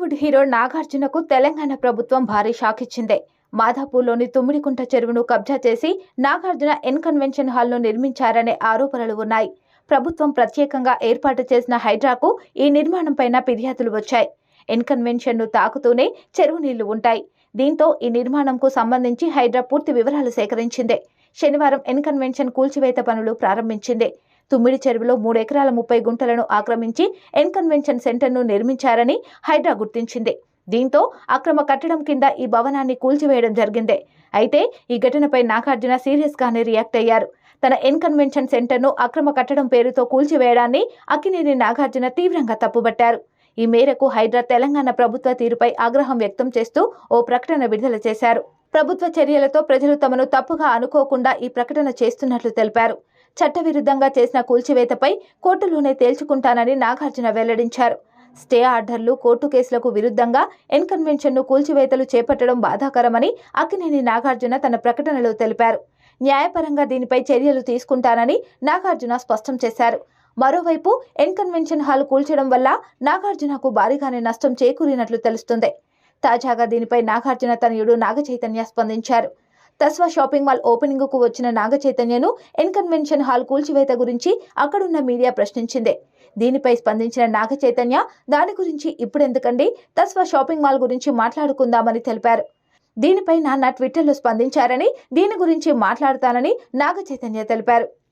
Bollywood hero నాగార్జునకు Telangana ప్రభుత్వం భారీ shock ఇచ్చింది. మాధాపూర్లోని తుమ్మిడికుంట చెరువును కబ్జా చేసి నాగార్జున ఎన్ కన్వెన్షన్ హాల్ను నిర్మించారనే ఆరోపణలు ఉన్నాయి. ప్రభుత్వం ప్రత్యేకంగా ఏర్పాటు చేసిన హైడ్రాకు ఈ నిర్మాణంపైన ఫిర్యాదులు వచ్చాయి. ఎన్ కన్వెన్షన్ను తాకుతూనే చెరువు నీళ్ళు ఉంటాయి. దీంతో ఈ నిర్మాణంకు సంబంధించి హైడ్రా పూర్తి వివరాలు సేకరించింది. శనివారం ఎన్ కన్వెన్షన్ కూల్చివేత పనులు ప్రారంభించింది. తుమ్మిడి చెరువులో మూడు ఎకరాల ముప్పై గుంటలను ఆక్రమించి ఎన్ కన్వెన్షన్ సెంటర్ను నిర్మించారని హైడ్రా గుర్తించింది. దీంతో అక్రమ కట్టడం కింద ఈ భవనాన్ని కూల్చివేయడం జరిగింది. అయితే ఈ ఘటనపై నాగార్జున సీరియస్గానే రియాక్ట్ అయ్యారు. తన ఎన్ కన్వెన్షన్ సెంటర్ను అక్రమ కట్టడం పేరుతో కూల్చివేయడాన్ని అక్కినేని నాగార్జున తీవ్రంగా తప్పుబట్టారు. ఈ మేరకు హైడ్రా తెలంగాణ ప్రభుత్వ తీరుపై ఆగ్రహం వ్యక్తం చేస్తూ ఓ ప్రకటన విడుదల చేశారు. ప్రభుత్వ చర్యలతో ప్రజలు తమను తప్పుగా అనుకోకుండా ఈ ప్రకటన చేస్తున్నట్లు తెలిపారు. చట్టవిరుద్ధంగా చేసిన కూల్చివేతపై కోర్టులోనే తేల్చుకుంటానని నాగార్జున వెల్లడించారు. స్టే ఆర్డర్లు కోర్టు కేసులకు విరుద్ధంగా ఎన్కన్వెన్షన్ను కూల్చివేతలు చేపట్టడం బాధాకరమని అక్కినేని నాగార్జున తన ప్రకటనలో తెలిపారు. న్యాయపరంగా దీనిపై చర్యలు తీసుకుంటానని నాగార్జున స్పష్టం చేశారు. మరోవైపు ఎన్కన్వెన్షన్ హాల్ కూల్చడం వల్ల నాగార్జునకు భారీగానే నష్టం చేకూరినట్లు తెలుస్తుంది. తాజాగా దీనిపై నాగార్జున తనయుడు నాగచైతన్య స్పందించారు. తస్వా షాపింగ్ మాల్ ఓపెనింగ్కు వచ్చిన నాగ చైతన్యను ఎన్కన్వెన్షన్ హాల్ కూల్చివేత గురించి అక్కడున్న మీడియా ప్రశ్నించింది. దీనిపై స్పందించిన నాగ చైతన్య దాని గురించి ఇప్పుడెందుకండి? తస్వా షాపింగ్ మాల్ గురించి మాట్లాడుకుందామని తెలిపారు. దీనిపై నాన్న ట్విట్టర్లో స్పందించారని దీని గురించి మాట్లాడతానని నాగ చైతన్య తెలిపారు.